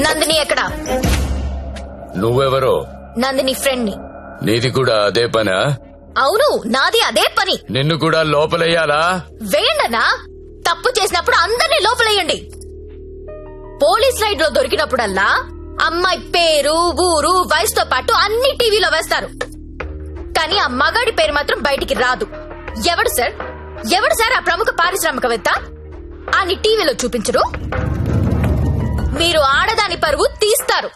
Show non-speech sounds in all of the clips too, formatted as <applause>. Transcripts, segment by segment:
నందిని ఎక్కడ? నువ్వెవరో? నందిని ఫ్రెండ్ని నీది కూడా అదే పనా? అవును నాది అదే పని. నిన్ను కూడా లోపలయ్యాలా వేయండనా? తప్పు చేసినప్పుడు అందరినీ లోపలేయండి. పోలీస్ రైడ్లో దొరికినప్పుడల్లా అమ్మాయి పేరు ఊరు వయసుతో పాటు అన్ని టీవీలో వేస్తారు. కానీ ఆ మగాడి పేరు మాత్రం బయటికి రాదు. ఎవడు సార్? ఎవడు సార్ ఆ ప్రముఖ పారిశ్రామికవేత్త? అని టీవీలో చూపించరు? మీరు ఆడదాని పరువు తీస్తారు.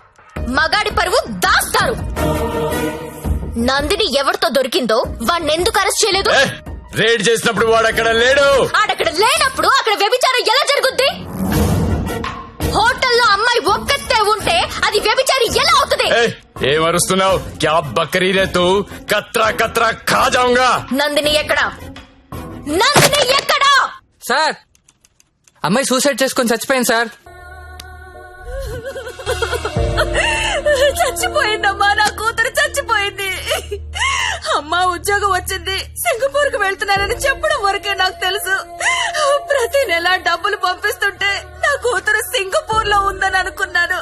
మగాడి పరువు దాస్తారు. నందిని ఎవరితో దొరికిందో వాణ్ణి ఎందుకు అరెస్ట్ చేయలేదు? రేడ్ చేసినప్పుడు వాడు అక్కడ లేడు. ఆడక్కడ లేనప్పుడు అక్కడ వ్యభిచారం ఎలా జరుగుద్ది? హోటల్లో అమ్మాయి ఒక్కతే ఉంటే అది వ్యభిచారి ఎలా అవుతుంది? ఏ, ఏమరుస్తున్నావు క్యా బకరీ రే తూ? కత్రా కత్రా ఖా జాऊंगा నందిని ఎక్కడా? నందిని ఎక్కడా? సార్ అమ్మాయి సూసైడ్ చేసుకొని చచ్చిపోయింది సార్. చచ్చిపోయిందమ్మా నా కూతురు చచ్చిపోయింది. అమ్మా ఉద్యోగం వచ్చింది. సింగపూర్కు వెళ్తున్నానని చెప్పడం వరకే నాకు తెలుసు. ప్రతి నెల డబ్బులు పంపిస్తుంటే నా కూతురు సింగపూర్లో ఉందని అనుకున్నాను.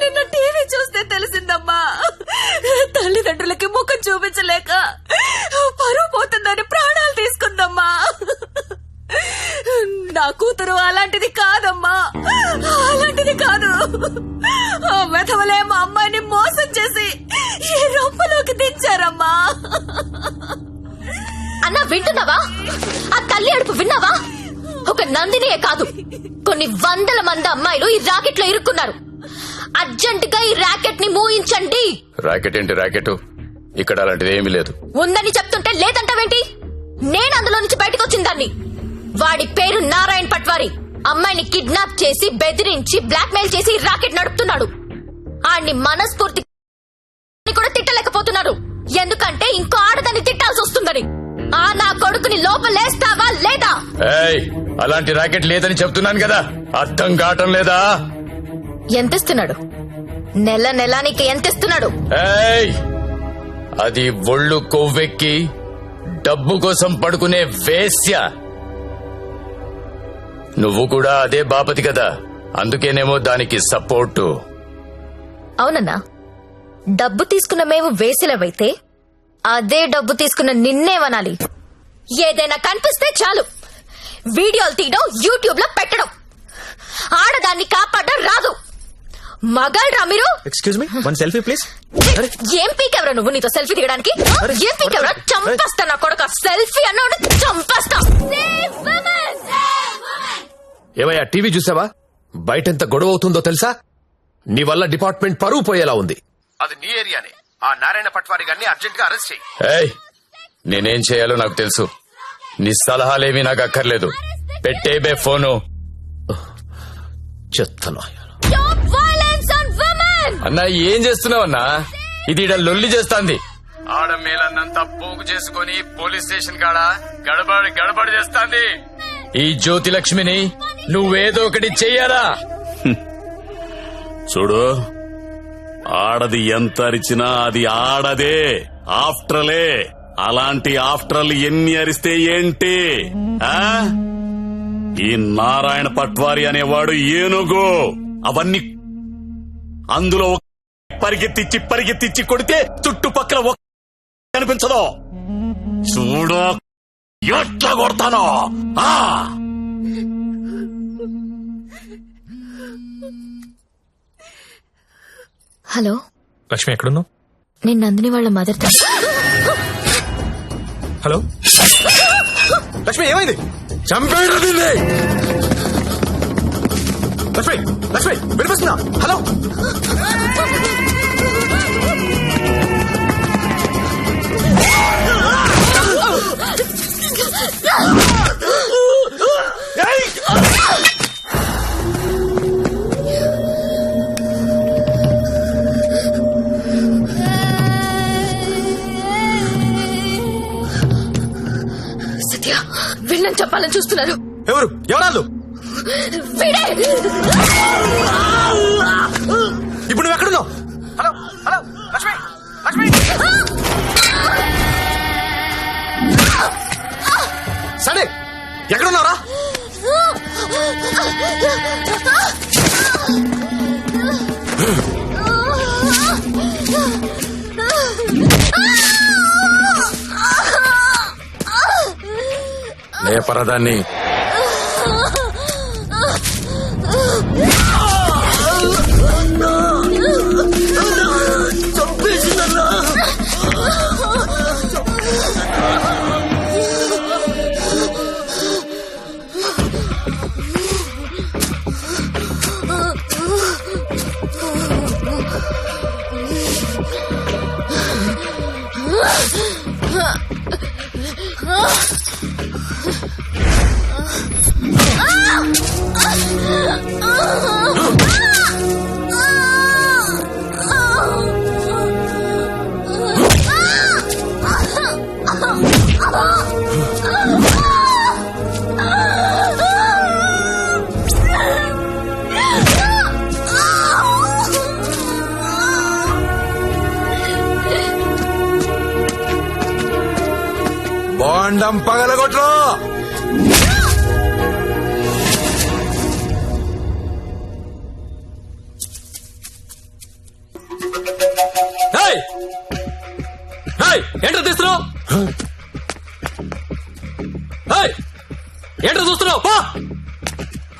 నిన్న టీవీ చూస్తే తెలిసిందమ్మా. తల్లిదండ్రులకి ముఖం చూపించలేక పరువు పోతుందని నా కూతురు అలాంటిది కాదమ్మా. అలాంటిది కాదు. ఆ వెధవలే మా అమ్మాయిని మోసం చేసి ఈ రొంపలోకి దించారమ్మా. అన్నా వింటున్నావా? ఆ తల్లి అడుపు విన్నావా? ఒక నందినియే కాదు. కొన్ని వందల మంది అమ్మాయిలు ఈ రాకెట్లో ఇరుక్కున్నారు. అర్జెంట్గా ఈ రాకెట్ని మూయించండి. రాకెట్ ఏంటి రాకెట్? ఇక్కడ అలాంటిది ఏమీ లేదు. ఉందని చెప్తుంటే లేదంటావేంటి? నేను అందులో నుంచి బయటకు వచ్చిందాన్ని వాడి పేరు నారాయణ్ పట్వారి. అమ్మాయిని కిడ్నాప్ చేసి బెదిరించి బ్లాక్మెయిల్ చేసి రాకెట్ నడుపుతున్నాడు. ఆడిని మనస్ఫూర్తి కూడా తిట్టలేకపోతున్నారు. ఎందుకంటే ఇంకో ఆడదాన్ని తిట్టాల్సి వస్తుందని. ఆ నా కొడుకుని లోపలేస్తావా లేదా? ఏయ్ అలాంటి రాకెట్ లేదని చెప్తున్నాను కదా. అర్థం కావటం లేదా? ఎంతిస్తున్నాడు? నెల నెలానికి ఎంతిస్తున్నాడు? ఏయ్ అది ఒళ్ళు కొవ్వెక్కి డబ్బు కోసం పడుకునే వేశ్య. నువ్వు కూడా అదే బాపతి కదా. అందుకేనేమో దానికి సపోర్టు. అవునన్నా. డబ్బు తీసుకున్న మేము వేసిలవైతే అదే డబ్బు తీసుకున్న నిన్నేమనాలి ఏదైనా కనిపిస్తే చాలు. వీడియోలు తీయడం యూట్యూబ్లో పెట్టడం. ఆడదాన్ని కాపాడడం రాదు. మగాడ్రా మీరు. Excuse me one selfie please ఏం పీకెవరా నువ్వు నీతో సెల్ఫీ దిగడానికి అరే, ఏం పీకెవరా? అరే, చంపేస్తా నా కొడుక. సెల్ఫీ అన్నాడు చంపేస్తా. ఏమయ్యా టీవీ చూసావా? బయట ఎంత గొడవ అవుతుందో తెలుసా? నీ వల్ల డిపార్ట్మెంట్ పరువు పోయేలా ఉంది. అది నీ ఏరియానే. ఆ నారాయణ పట్వారి గారిని అర్జెంట్గా అరెస్ట్ చేయి. ఏయ్ నేనేం చేయాలో నాకు తెలుసు. నీ సలహాలేమీ నాకు అక్కర్లేదు. పెట్టే బే ఫోను. చెత్తను! అన్నా ఏం చేస్తున్నావన్నా ఇది ఈడ లొల్లి చేస్తాంది. ఆడ మేలన్నంతా పోగు చేసుకొని పోలీస్ స్టేషన్ కాడ గడబడి గడబడి చేస్తాంది. ఈ జ్యోతి లక్ష్మిని నువ్వేదో ఒకటి చెయ్యరా. చూడు ఆడది ఎంత అరిచినా అది ఆడదే ఆఫ్టర్లే. అలాంటి ఆఫ్టర్లు ఎన్ని అరిస్తే ఏంటి? ఆ? ఈ నారాయణ పట్వారి అనేవాడు ఏనుగు. అవన్నీ అందులో ఒక పరిగెత్తిచ్చి పరిగెత్తిచ్చి కొడితే చుట్టుపక్కల ఒక కనిపించదు. చూడు ఎట్లా కొడతానో. ఆ! హలో. లక్ష్మి ఎక్కడున్నావు? నేను నందిని వాళ్ళ మదర్ హలో? లక్ష్మి ఏమైంది? చంపేడు దీన్ని. లక్ష్మి లక్ష్మి వినిపిస్తుందా? హలో? సత్య వీళ్ళని చెప్పాలని చూస్తున్నారు. ఎవరు? ఎవరాళ్ళు? వీడే! ఇప్పుడు నువ్వు ఎక్కడున్నావు? Hello hello Lakshmi Lakshmi! సరే ఎక్కడున్నారా లేపరదాన్ని <laughs> uh. ఏయ్! ఏయ్! ఏంట్రా తీస్తున్నావు! ఏంట్రా చూస్తున్నావు? పో!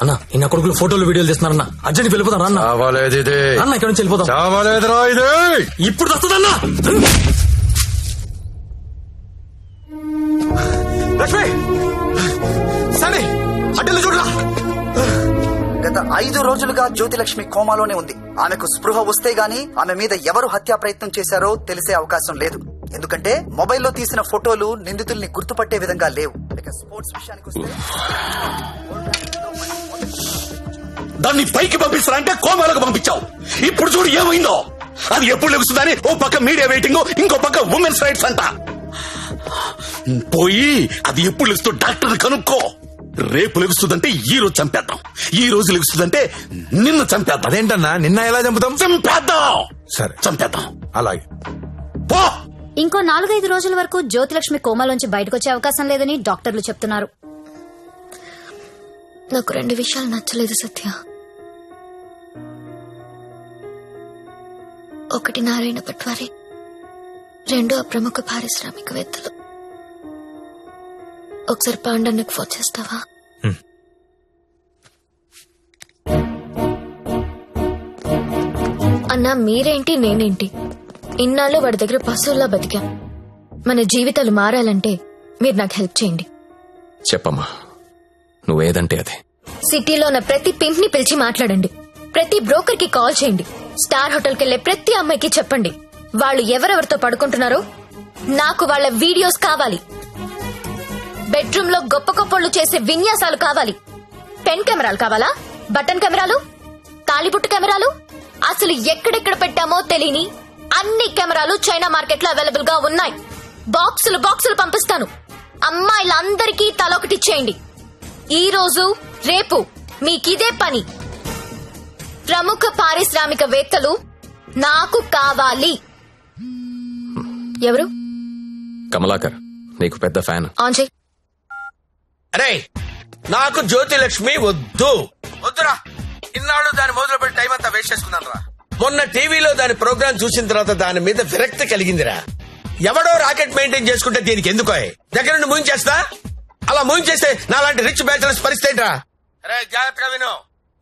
అన్న ఇన్న కొడుకులు ఫోటోలు వీడియోలు తీస్తున్నారన్న. అర్జెంట్ వెళ్ళిపోతాను అన్న. అన్న ఇక్కడ నుంచి వెళ్ళిపోతాం ఇప్పుడు వస్తుందన్నా. లక్ష్మి! సరే అడ్డలు చూడరా. గత ఐదు రోజులుగా జ్యోతిలక్ష్మి కోమాలోనే ఉంది. ఆమెకు స్పృహ వస్తే గాని ఆమె మీద ఎవరు హత్యా ప్రయత్నం చేశారో తెలిసే అవకాశం లేదు. ఎందుకంటే మొబైల్లో తీసిన ఫోటోలు నిందితుల్ని గుర్తుపట్టే విధంగా లేవు. ఇక స్పోర్ట్స్ విషయానికి వస్తే దాన్ని పైకి పంపిస్తారంటే కోమాలకు పంపించావు. ఇప్పుడు చూడు ఏమైందో. అది ఎప్పుడు లెగుస్తుందని ఓ పక్క మీడియా వెయిటింగ్ ఇంకో పక్క ఉమెన్స్ రైట్స్ అంట. పోయి అది ఎప్పుడు లెగుస్తూ డాక్టర్ కనుక్కో. రేపు లెగుస్తుందంటే ఈ రోజు చంపేద్దాం. ఈ రోజు లెగుస్తుందంటే నిన్ను చంపేద్దాం. అదేంటన్నా? నిన్న ఎలా చంపుతాం? చంపేద్దాం. సరే. చంపేద్దాం. అలాగే. పో. ఇంకో నాలుగైదు రోజుల వరకు జ్యోతిలక్ష్మి కోమాలోంచి బయటకొచ్చే అవకాశం లేదని డాక్టర్లు చెప్తున్నారు. నాకు రెండు విషయాలు నచ్చలేదు సత్య. ఒకటి నారాయణ పట్వారి రెండు ఆ ప్రముఖ పారిశ్రామికవేత్తలు. ఒకసారి పాండన్నకు ఫోన్ చేస్తావా? అన్నా మీరేంటి నేనేంటి? ఇన్నాళ్ళు వాడి దగ్గర పశువుల్లా బతికాం. మన జీవితాలు మారాలంటే మీరు నాకు హెల్ప్ చేయండి. చెప్పమ్మా నువ్వేదంటే అదే. సిటీలో ఉన్న ప్రతి పింప్ని పిలిచి మాట్లాడండి. ప్రతి బ్రోకర్కి కాల్ చేయండి. స్టార్ హోటల్కి వెళ్ళే ప్రతి అమ్మాయికి చెప్పండి. వాళ్ళు ఎవరెవరితో పడుకుంటున్నారో నాకు వాళ్ళ వీడియోస్ కావాలి. బెడ్రూమ్లో గొప్ప గొప్పళ్ళు చేసే విన్యాసాలు కావాలి. పెన్ కెమెరాలు కావాలా? బటన్ కెమెరాలు? తాలిబుట్టు కెమెరాలు? అసలు ఎక్కడెక్కడ పెట్టామో తెలియని అన్ని కెమెరాలు చైనా మార్కెట్లో అవైలబుల్గా ఉన్నాయి. బాక్సులు బాక్సులు పంపిస్తాను. అమ్మాయిలందరికీ తలొకటి ఇచ్చేయండి. ఈ రోజు రేపు మీకిదే పని. ప్రముఖ పారిశ్రామికవేత్తలు నాకు కావాలి. ఎవరు? కమలాకర్ నీకు పెద్ద ఫ్యాన్. ఆన్ చేయి అరే నాకు జ్యోతిలక్ష్మి వద్దు. వద్దురా. ఇన్నాళ్ళు దాని మొదలు పెట్టి టైం అంతా వేస్ట్ చేసుకున్నాను రా. మొన్న టీవీలో దాని ప్రోగ్రామ్ చూసిన తర్వాత దాని మీద విరక్తి కలిగిందిరా. ఎవడో రాకెట్ మెయింటైన్ చేసుకుంటే దీనికి ఎందుకో దగ్గర నుండి ముగించేస్తా అలా ముగించేస్తే నాలాంటి రిచ్ బ్యాచులర్స్ పరిస్థితి రా అరే జాగ్రత్తగా విను.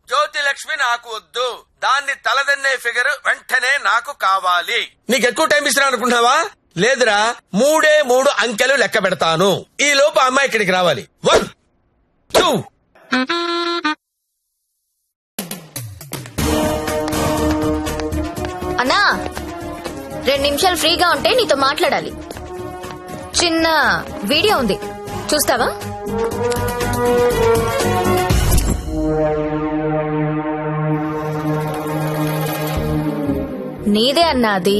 జ్యోతి లక్ష్మి నాకు వద్దు. దాన్ని తలదన్నే ఫిగర్ వెంటనే నాకు కావాలి. నీకు ఎక్కువ టైం ఇస్తున్నా అనుకుంటున్నావా? లేదురా మూడే మూడు అంకెలు లెక్క పెడతాను. ఈ లోపు అమ్మాయి ఇక్కడికి రావాలి. వన్ టూ అన్నా రెండు నిమిషాలు ఫ్రీగా ఉంటే నీతో మాట్లాడాలి. చిన్న వీడియో ఉంది. చూస్తావా? నీదే అన్నా అది.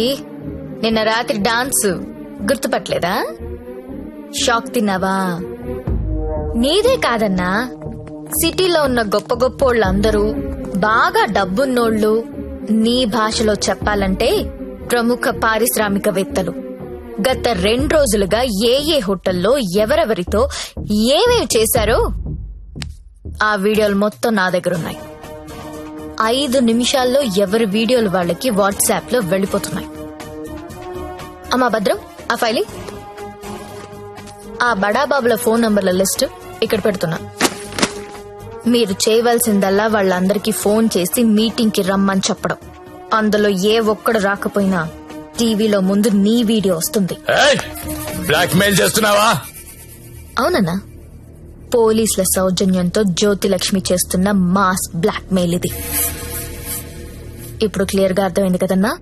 నిన్న రాత్రి డాన్స్. గుర్తుపట్టలేదా? షాక్ తిన్నావా? నీదే కాదన్నా. సిటీలో ఉన్న గొప్ప గొప్పోళ్ళందరూ బాగా డబ్బున్నోళ్ళు నీ భాషలో చెప్పాలంటే ప్రముఖ పారిశ్రామికవేత్తలు. గత రెండు రోజులుగా ఏ ఏ హోటల్లో ఎవరెవరితో ఏమేమి చేశారో ఆ వీడియోలు మొత్తం నా దగ్గర ఉన్నాయి ఐదు నిమిషాల్లో ఎవరి వీడియోలు వాళ్ళకి వాట్సాప్లో వెళ్ళిపోతున్నాయి. అమ్మా భద్రం ఆ ఫైలి. ఆ బడాబాబుల ఫోన్ నంబర్ల లిస్ట్ ఇక్కడ పెడుతున్నా. మీరు చేయవలసిందల్లా వాళ్ళందరికీ ఫోన్ చేసి మీటింగ్కి రమ్మని చెప్పడం. అందులో ఏ ఒక్కడు రాకపోయినా టీవీలో ముందు నీ వీడియో వస్తుంది. బ్లాక్ మెయిల్ చేస్తున్నావా? అవునన్నా. పోలీసుల సౌజన్యంతో జ్యోతిలక్ష్మి చేస్తున్న మాస్ బ్లాక్ మెయిల్ ఇది. ఇప్పుడు క్లియర్గా అర్థమైంది కదన్నా?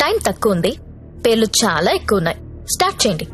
టైం తక్కువ ఉంది. పేర్లు చాలా ఎక్కువ ఉన్నాయి. స్టార్ట్ చేయండి.